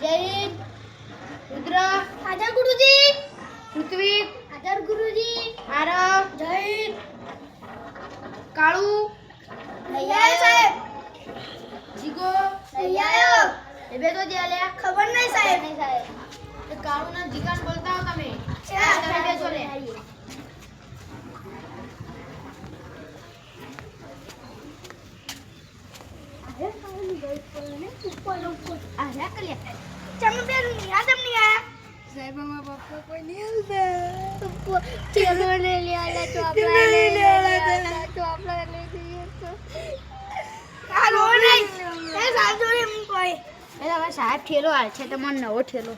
જય રુદ્ર. હાજર ગુરુજી. પૃથ્વી. હાજર ગુરુજી. આરવ. જય. કાળુ. સાહેબ. જીગો. નૈયા એ બે તો લ્યા ખબર નહીં સાહેબ. નહીં સાહેબ. એ કાળુ ના જીગાન બોલતા હો તમે. તમે બેસો કરી ચમ બેન યાદ અમને આયા સાહેબ અમારા પપ્પા કોઈ તો આપણે સાહેબ ઠેલો હાલ છે તમારો નવો ઠેલો.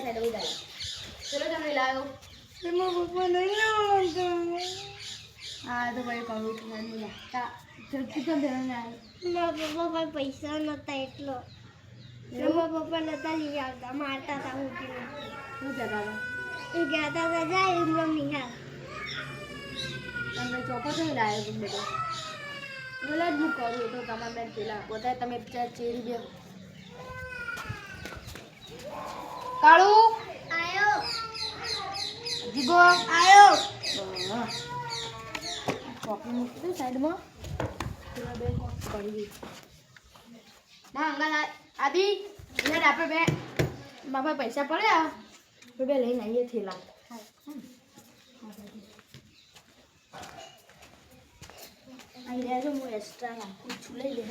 સાહેબ चलो તમે લાવ્યો એમાં પપ્પા નહીં આવતા હા તો ભાઈ કહું છું નહીં લાગતા જલ્દી તો બેન મારા પપ્પા પાસે પૈસા નહોતા એટલો. એમાં પપ્પા નહોતા લઈ આવતા. મારતા હતા ઉઠીને શું જતા એ કહેતા હતા જાય એમનો નિહાલ તમને ચોખ્ખો થઈ લાવ્યો બધો. બોલા જ હું કરું તો તમારે બેન પેલા. બધા તમે ચાર બે. કાળુ! જીગો આયો. કોફી મૂકી દઉં સાઈડમાં. પેલા બેન પડી ગઈ ના અંગા આદિ એટલે આપણે બે. બાપા પૈસા પડ્યા. તો બે લઈને આવીએ થેલા. અહીં રહેજો હું એક્સ્ટ્રા નાખું છું લઈ લે.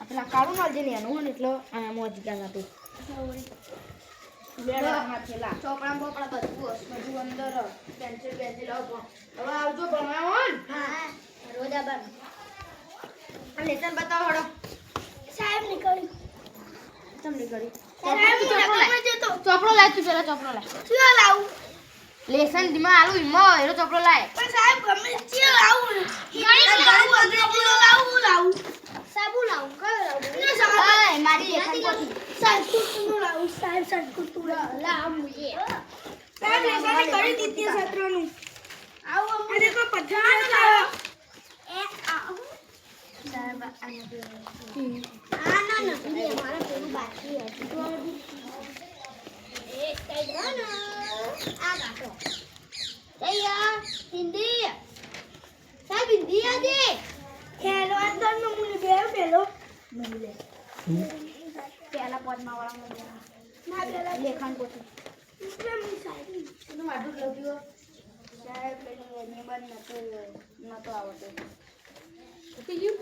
આ પેલા કાળું મારજે ને એનું હોય ને એટલે આ મોજ ગયા હતું ચોપડા બોપડા બધું. બધું અંદર પેન્સિલ પેન્સિલ આવો હવે આવજો ભણવા હો. રોજ આબાર લેસન બતાવો હડો સાહેબ નીકળી. ચોપડો લાય. તું પેલા ચોપડો લાય. શું લાવું લેસન ધીમા આલુ ઈમો એનો ચોપડો લાય. પણ સાહેબ ગમે છે લાવું. લાવું લાવું. લાવું. સાબુ લાવું? કયો લાવું? મારી લેસન કોથી હિન્દી સાહેબ હિન્દી આજે ખેલો અંદર નો મુને બે પેલો. મહિલે પેલા પદમાં વાળા મહિલે ના પેલા લેખન એનું વાઢું લખ્યું સાહેબ પેલી નિબંધ નતો નતો આવડતો. ઉઠી ગયું?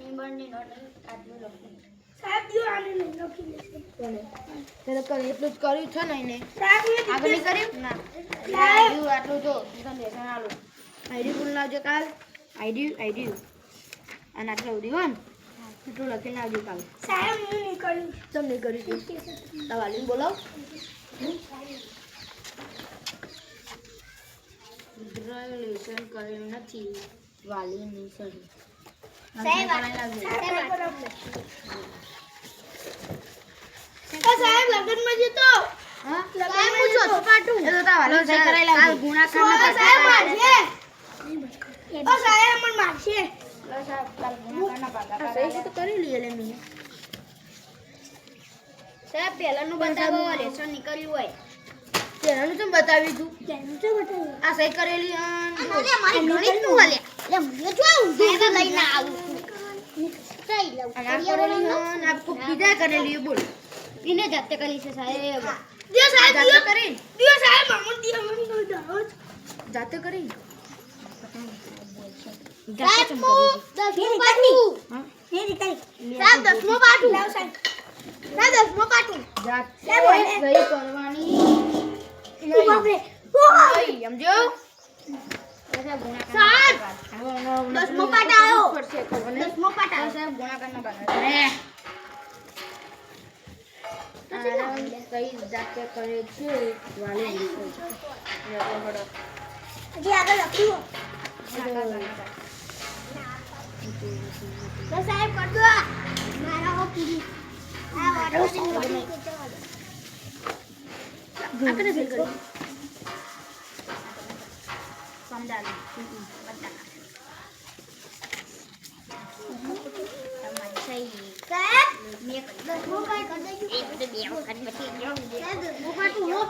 નિબંધની નોટ આટલું લખ્યું એટલું જ કર્યું છે ને એને. આગળ નહીં કર્યું? ના. આટલું જો. લેસન આલું આઈડી પૂરું લાવજો કાલ. આઈડી આઈડી અને આટલું સુધી એટલું લખીને આવજો કાલ સાહેબ હું તમને કર્યું તું? તમારી બોલાવ. ગ્રેજ્યુએશન કરેલું નથી. સરી. સાહેબ લાવજો સાહેબ લગનમાં જતો? હા? સાહેબ હું ચોથું પાટું એ તો તારા વાલી સહી કરાવી લાવજો ગુણાકાર સાહેબ આજે. ઓ સાહેબ સહી તો કરી લઈએ લે મેં સાહેબ પહેલાનું બતાવો લેસન નીકળ્યું હોય. પહેલાનું તો બતાવ્યું તું? તેનું તો બતાવ્યું? આ સહી કરેલી અન. મારી ગણિતનું હાલે. લે મને જો ઊંધું લઈને આવું સહી લઉં આ કરેલી અન આ કોક કરેલી બોલ. એને જાતે કરી છે સાહેબ. દિયો સાહેબ જાતે દિયો. કરી? દિયો સાહેબ મમ્મી દિયો મમ્મી દાવ જાતે કરી? સાહેબ હું હે નીકળી સાહેબ દસમું પાઠું સાહેબ દસમું જાતે સાહેબ, કરવાની બાપરે સમજો સાહેબ, દસમો દસમો આવ્યો. દસમો દસમો સાહેબ ગુણાકારના પાઠ કઈ જાતે કરે છે વાલી આગળ લખ્યું તો સાહેબ કર મારા હો પૂરી આ કાઢું હો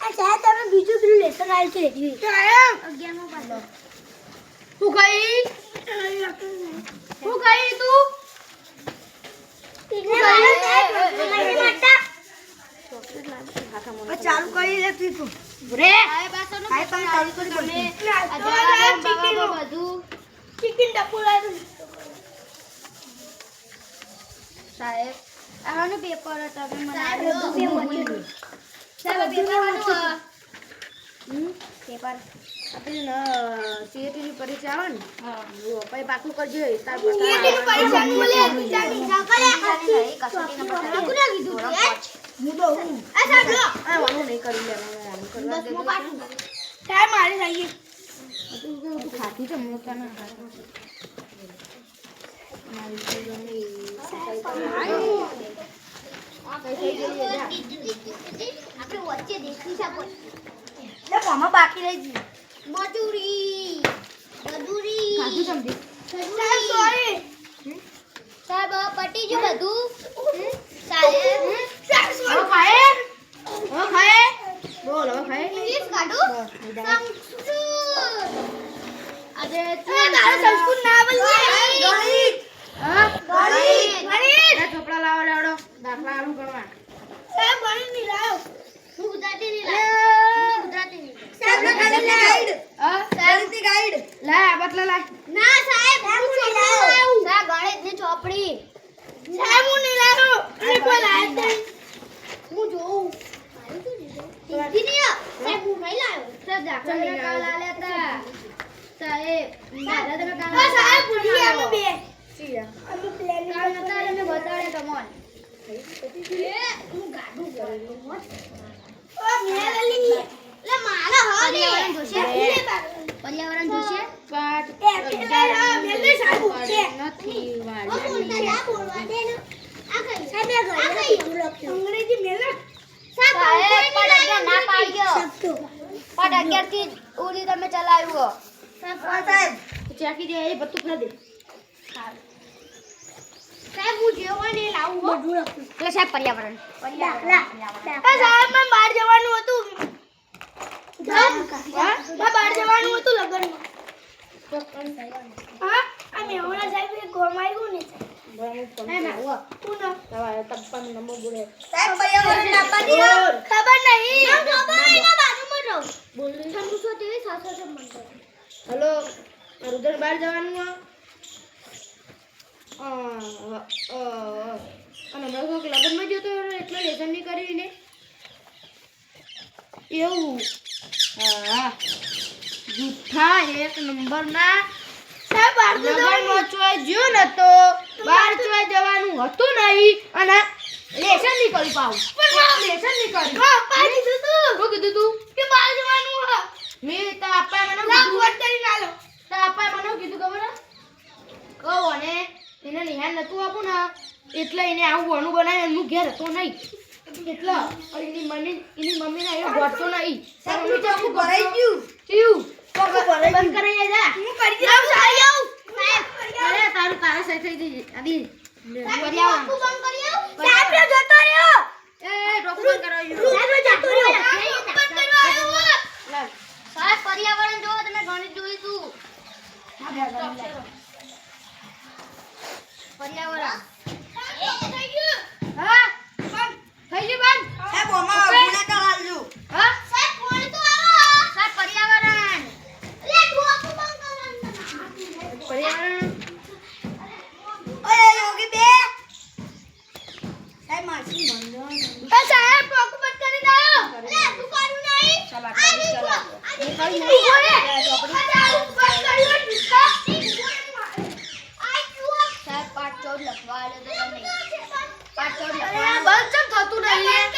આ સાહેબ તમે બીજું પેલું લેસન આવ્યું છે? હજી અગિયારમું પાડો હું ગઈ હું ગઈ તું? ચાલુ કરી દે તું રે. સાહેબ ચાલુ કરી બધું ચિકન. આનું પેપર હતું. સાહેબ પેપર? પેપર આપણી ને સીએટીની પરીક્ષા આવે ને પછી પાકું કરજો તાર પરીક્ષા બોલે હું તો હું આ આ વાળું નહીં કરી લેવાનું કરવા દે. થઈ છે મારી તો ગમે. આપણે વચ્ચે દેખી શકો મોંમાં બાકી રહી ગયું. મજૂરી મજૂરી કાજુ સમજી? સાહેબ સોરી સાહેબ પટી જો બધું? સાહેબ સાહેબ સોરી ખાય ઓ ખાય બોલ ઓ ખાય ઇંગ્લિશ કાઢો આજે તારું સંસ્કૃત ના બોલીએ ગણિત. હા? ગણિત. ગણિત. ચોપડા લાવો લેવડો. દાખલા આનું ગણવા. સાહેબ ગણિતની લાવ. હું ગુજરાતી ની લાવ. ગુજરાતી સાહેબ ગાઈડની ગાઈડ લાય. આ લાય. ના સાહેબ હું નહીં. લાવ્યો. સાહેબ ગણિત ચોપડી. સાહેબ હું નહીં લાવ્યો અને કોઈ લાવ્યો હું જોઉં. હિન્દી નહીં સાહેબ હું નહીં લાવ્યો સાહેબ દાખલા કાલ આલ્યા હતા. સાહેબ દાદા તમે કાલ હા સાહેબ ભૂલી ગયા અમે બે ચીયા અમે પ્લેન કાલ નતા આલ્યા, મેં બતાડ્યા તમને હું ગાડું કરેલું હોત. ઓ મેં લઈ એટલે મારા હા ને. પર્યાવરણ જોશે લે તારે પર્યાવરણ જોશે પાંચ એ અગિયાર, હા, મેં લઈ સાહેબ છે. નથી ઓ વાળી બોલતા જા, બોલવા દે ને. આ કઈ? સાહેબ મેં આ ગણિત કઈ? કીધું લખ્યું અંગ્રેજી મેં લખ સાહેબ, પણ અગિયાર ના પાડ્યો. શકતો પણ અગિયારથી ઉડી તમે ચલાવ્યું. સાહેબ. ચાકી દે એ બતું ખા દે. સાહેબ, હું જે હોય ને એ લાવું બધું લખ્યું એટલે સાહેબ પર્યાવરણ. સાહેબ મેં બહાર જવાનું હતું. બહાર જવાનું હતું લગ્નમાં. હા? આ ઓલા સાહેબ એ ગોમાયું ને. હલો રુદ્ર બહાર જવાનું અને હમણાં કોઈક લગ્નમાં જતો એટલે લેસન નહીં કરી ને. એવું. હા. જૂઠા એક નંબરના સાહેબ બહાર તો જવાનું લગ્નમાં ચોય જ્યો નતો બહાર ચોય જવાનું હતું નહીં અને લેસન નહીં કરી પાવું લેસન નહીં કરી હા? કીધું તું. શું કીધું તું? કે બહાર જવાનું હા. મેં તો આપા મને ના કરી ના તો આપા મને કીધું ખબર? હે? અને એને નિહાન નતું આપું ને એટલે એને આવું વણું બનાવી એમનું ઘેર હતો નહીં. એટલે એની મમ્મી એની મમ્મીને એ ગોઠતો નહીં. મમ્મી તો આખું ભરાઈ ગયું. થયું બંધ કરી જા. હું કરી દઉં અરે તારું તારા સાઈ થઈ ગઈ આદી પર્યાવરણ. બંધ કરી આવું? સાહેબ ને જતો રહ્યો. એ ડોક્ટર બંધ કરાવ્યું સાહેબ જતો રહ્યો. બંધ કરવા આવ્યો. સાહેબ, પર્યાવરણ જોવો તમે ગણિત જોઈશું પર્યાવરણ. હા? થઈ ગયું બંધ? સાહેબ ઓમાં ગુણાકાર આલજો હા સાહેબ કોણ તો આવો સાહેબ પર્યાવરણ લે ડોકું બંધ કરવાનું પર્યાવરણ ઓય યોગી બે સાહેબ માસી મંદન એ સાહેબ પોક બંધ કરી દાઓ લે તું કરું નહીં. ચાલ આ ચાલ. આ નહીં. નહીં આ કરી. નહીં. સાહેબ પાંચ ચૌદ લખવા આવ્યો તો તમે પાંચ ચૌદ લખવા બંધ થતું નહીં.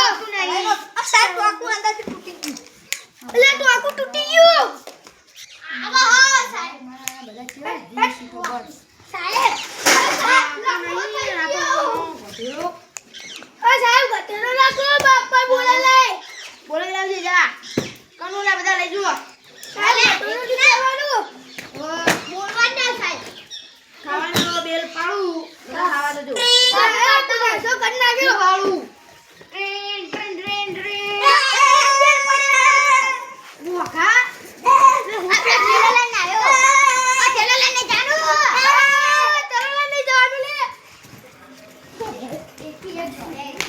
Thank you.